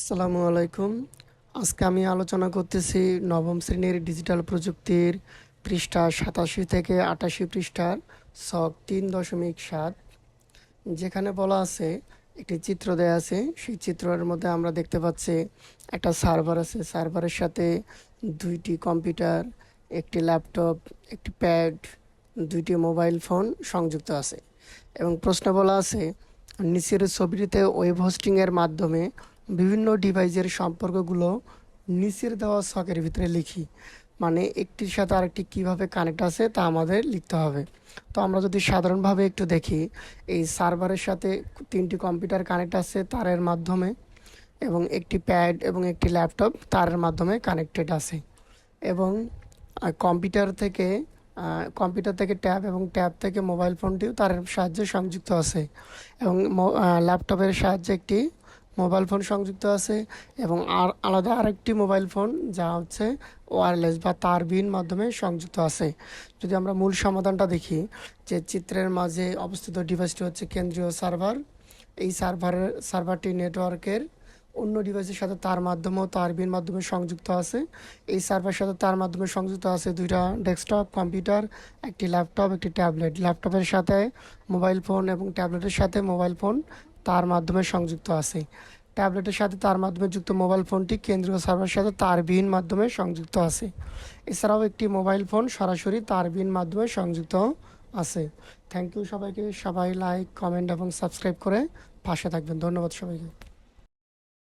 আসসালামু আলাইকুম। আজকে আমি আলোচনা করতেছি নবম শ্রেণির ডিজিটাল প্রযুক্তির পৃষ্ঠা সাতাশি থেকে আটাশি পৃষ্ঠার ছক তিন দশমিক সাত। যেখানে বলা আছে, একটি চিত্র দেয়া আছে। সেই চিত্রের মধ্যে আমরা দেখতে পাচ্ছি, একটা সার্ভার আছে। সার্ভারের সাথে দুইটি কম্পিউটার, একটি ল্যাপটপ, একটি প্যাড, দুইটি মোবাইল ফোন সংযুক্ত আছে। এবং প্রশ্ন বলা আছে, নিচের ছবিটিতে ওয়েব হোস্টিংয়ের মাধ্যমে বিভিন্ন ডিভাইসের সম্পর্কগুলো নিচের দেওয়া ছকের ভিতরে লিখি। মানে একটির সাথে আরেকটি কীভাবে কানেক্ট আছে তা আমাদের লিখতে হবে। তো আমরা যদি সাধারণভাবে একটু দেখি, এই সার্ভারের সাথে তিনটি কম্পিউটার কানেক্ট আছে তারের মাধ্যমে এবং একটি প্যাড এবং একটি ল্যাপটপ তারের মাধ্যমে কানেক্টেড আছে। এবং কম্পিউটার থেকে কম্পিউটার থেকে ট্যাব এবং ট্যাব থেকে মোবাইল ফোনটিও তার সাহায্যে সংযুক্ত আছে। এবং ল্যাপটপের সাহায্যে একটি মোবাইল ফোন সংযুক্ত আছে এবং আর আলাদা আরেকটি মোবাইল ফোন যা হচ্ছে ওয়ারলেস বা তারবিহীন মাধ্যমে সংযুক্ত আছে। যদি আমরা মূল সমাধানটা দেখি, যে চিত্রের মাঝে অবস্থিত ডিভাইসটি হচ্ছে কেন্দ্রীয় সার্ভার এই সার্ভারের সার্ভারটি নেটওয়ার্কের অন্য ডিভাইসের সাথে তার মাধ্যমেও তারবিহীন মাধ্যমে সংযুক্ত আছে। এই সার্ভারের সাথে তার মাধ্যমে সংযুক্ত আছে দুইটা ডেস্কটপ কম্পিউটার একটি ল্যাপটপ একটি ট্যাবলেট ল্যাপটপের সাথে মোবাইল ফোন এবং ট্যাবলেটের সাথে মোবাইল ফোন তার মাধ্যমে সংযুক্ত আছে। ট্যাবলেটের সাথে তার মাধ্যমে যুক্ত মোবাইল ফোনটি কেন্দ্রীয় সার্ভারের সাথে তারবিহীন মাধ্যমে সংযুক্ত আছে। এছাড়াও একটি মোবাইল ফোন সরাসরি তারবিহীন মাধ্যমে সংযুক্ত আছে। থ্যাংক ইউ সবাইকে। সবাই লাইক কমেন্ট এবং সাবস্ক্রাইব করে পাশে থাকবেন। ধন্যবাদ সবাইকে।